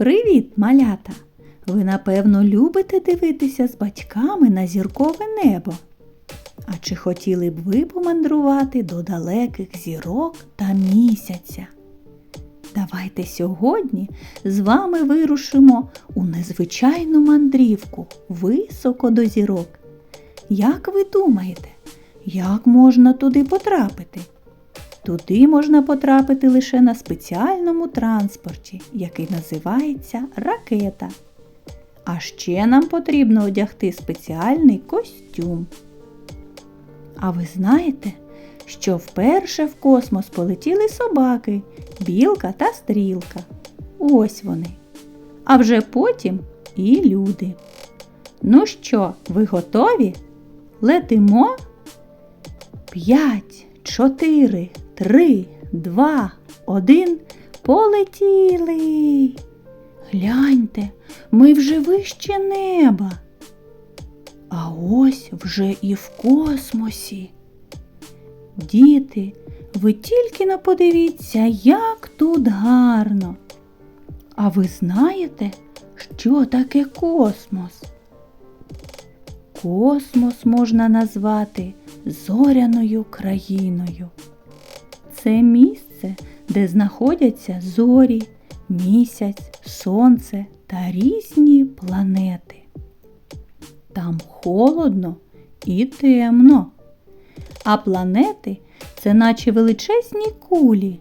Привіт, малята! Ви, напевно, любите дивитися з батьками на зіркове небо. А чи хотіли б ви помандрувати до далеких зірок та місяця? Давайте сьогодні з вами вирушимо у незвичайну мандрівку високо до зірок. Як ви думаєте, як можна туди потрапити? Туди можна потрапити лише на спеціальному транспорті, який називається ракета. А ще нам потрібно одягти спеціальний костюм. А ви знаєте, що вперше в космос полетіли собаки, білка та стрілка. Ось вони. А вже потім і люди. Ну що, ви готові? Летимо? П'ять, чотири, три, два, один. Полетіли. Гляньте, ми вже вище неба. А ось вже і в космосі. Діти, ви тільки не подивіться, як тут гарно. А ви знаєте, що таке космос? Космос можна назвати зоряною країною. Це місце, де знаходяться зорі, місяць, сонце та різні планети. Там холодно і темно. А планети це наче величезні кулі.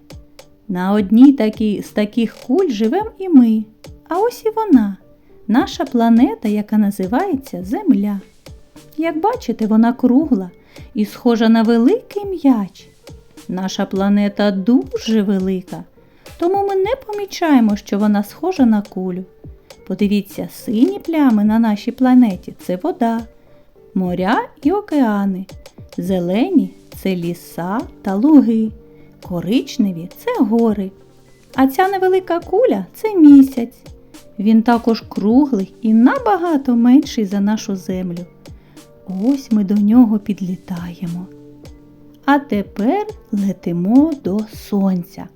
На одній такій, з таких куль живем і ми. А ось і вона, наша планета, яка називається Земля. Як бачите, вона кругла і схожа на великий м'яч. Наша планета дуже велика, тому ми не помічаємо, що вона схожа на кулю. Подивіться, сині плями на нашій планеті це вода, моря і океани. Зелені це ліса та луги, коричневі це гори. А ця невелика куля це місяць. Він також круглий і набагато менший за нашу землю. Ось ми до нього підлітаємо. А тепер летимо до сонця.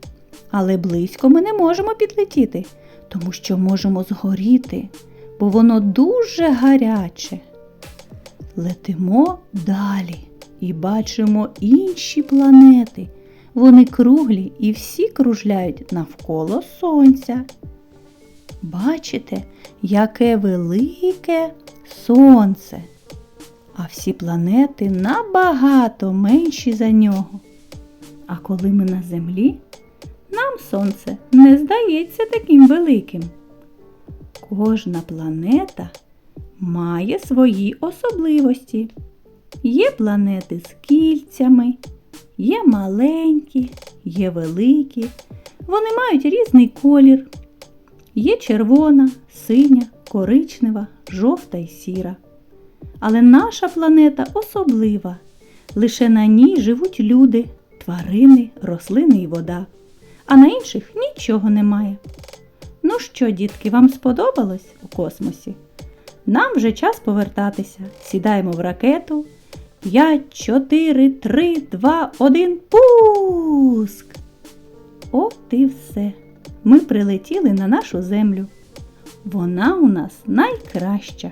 Але близько ми не можемо підлетіти, тому що можемо згоріти, бо воно дуже гаряче. Летимо далі і бачимо інші планети. Вони круглі і всі кружляють навколо сонця. Бачите, яке велике сонце, а всі планети набагато менші за нього. А коли ми на землі, нам сонце не здається таким великим. Кожна планета має свої особливості. Є планети з кільцями, є маленькі, є великі. Вони мають різний колір. Є червона, синя, коричнева, жовта і сіра. Але наша планета особлива. Лише на ній живуть люди, тварини, рослини і вода, а на інших нічого немає. Ну що, дітки, вам сподобалось у космосі? Нам вже час повертатися. Сідаємо в ракету. 5, 4, 3, 2, 1, пуск! От і все. Ми прилетіли на нашу землю. Вона у нас найкраща.